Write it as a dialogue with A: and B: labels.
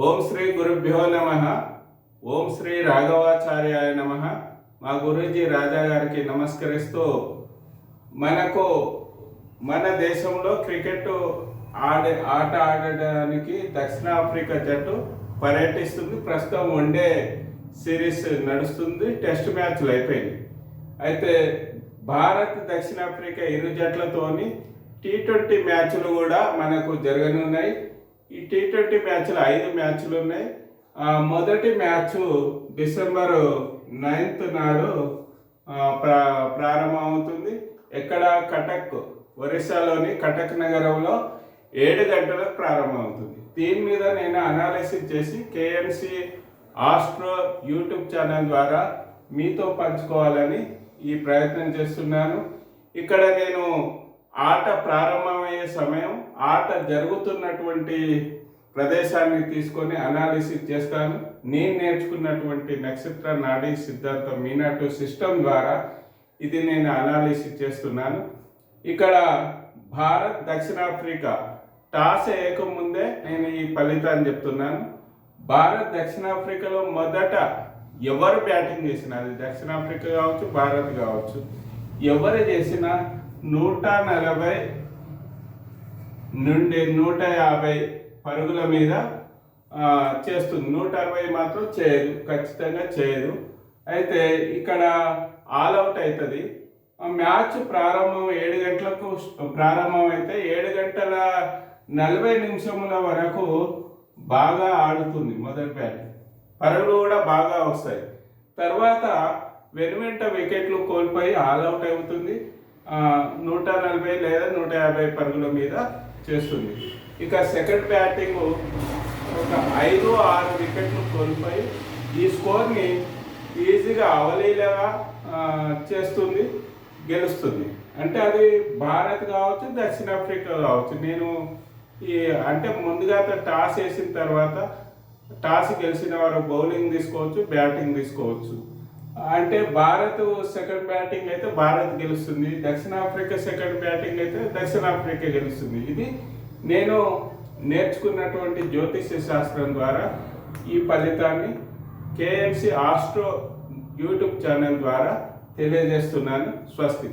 A: ఓం శ్రీ గురుభ్యో నమ. ఓం శ్రీ రాఘవాచార్యాయ నమ. మా గురూజీ రాజా గారికి నమస్కరిస్తూ మనకు మన దేశంలో క్రికెట్ ఆడే ఆట ఆడడానికి దక్షిణాఫ్రికా జట్టు పర్యటిస్తుంది. ప్రస్తుతం వన్డే సిరీస్ నడుస్తుంది. టెస్ట్ మ్యాచ్లు అయిపోయింది అయితే భారత్ దక్షిణాఫ్రికా ఇరు జట్లతోని టీ ట్వంటీ మ్యాచ్లు కూడా మనకు జరగనున్నాయి. ఈ టీ ట్వంటీ మ్యాచ్లు ఐదు మ్యాచ్లు ఉన్నాయి. ఆ, మొదటి మ్యాచ్ డిసెంబర్ నైన్త్ నాడు ప్రా ప్రారంభమవుతుంది. ఎక్కడ? కటక్. ఒరిస్సాలోని కటక్ నగరంలో ఏడు గంటలకు ప్రారంభమవుతుంది. దీని మీద నేను అనాలిసిస్ చేసి కేఎంసి ఆస్ట్రో యూట్యూబ్ ఛానల్ ద్వారా మీతో పంచుకోవాలని ఈ ప్రయత్నం చేస్తున్నాను. ఇక్కడ నేను ఆట ప్రారంభం ప్రారంభమయ్యే సమయం ఆట జరుగుతున్నటువంటి ప్రదేశాన్ని తీసుకొని అనాలిసిస్ చేస్తాను. నేను నేర్చుకున్నటువంటి నక్షత్ర నాడీ సిద్ధాంతం మీనాటు సిస్టమ్ ద్వారా ఇది నేను అనాలిసిస్ చేస్తున్నాను. ఇక్కడ భారత్ దక్షిణాఫ్రికా టాస్ వేయకముందే నేను ఈ ఫలితాన్ని చెప్తున్నాను. భారత్ దక్షిణాఫ్రికాలో మొదట ఎవరు బ్యాటింగ్ చేసినా అది దక్షిణాఫ్రికా కావచ్చు భారత్ కావచ్చు ఎవరు చేసినా నూట నలభై నుండి నూట యాభై పరుగుల మీద చేస్తుంది. నూట అరవై మాత్రం చేయదు. ఖచ్చితంగా చేయదు. అయితే ఇక్కడ ఆల్ అవుట్ అవుతుంది మ్యాచ్ ప్రారంభం ఏడు గంటలకు ప్రారంభం అయితే ఏడు గంటల నలభై నిమిషముల వరకు బాగా ఆడుతుంది మొదటి బ్యాట్. పరుగులు కూడా బాగా వస్తాయి. తర్వాత వెనువెంట వికెట్లు కోల్పోయి ఆల్ అవుట్ అవుతుంది. నూట నలభై లేదా నూట యాభై పరుగుల మీద చేస్తుంది. ఇక సెకండ్ బ్యాటింగ్ ఒక ఐదు ఆరు వికెట్లు కోల్పోయి ఈ స్కోర్ని ఈజీగా అవలీలగా చేస్తుంది గెలుస్తుంది. అంటే అది భారత్ కావచ్చు దక్షిణాఫ్రికా కావచ్చు. నేను ఈ అంటే ముందుగా టాస్ వేసిన తర్వాత టాస్ గెలిచిన వారు బౌలింగ్ తీసుకోవచ్చు బ్యాటింగ్ తీసుకోవచ్చు. అంటే భారత్ సెకండ్ బ్యాటింగ్ అయితే భారత్ గెలుస్తుంది. దక్షిణాఫ్రికా సెకండ్ బ్యాటింగ్ అయితే దక్షిణాఫ్రికా గెలుస్తుంది. ఇది నేను నేర్చుకున్నటువంటి జ్యోతిష్య శాస్త్రం ద్వారా ఈ ఫలితాన్ని కేఎంసి ఆస్ట్రో యూట్యూబ్ ఛానల్ ద్వారా తెలియజేస్తున్నాను. స్వస్తి.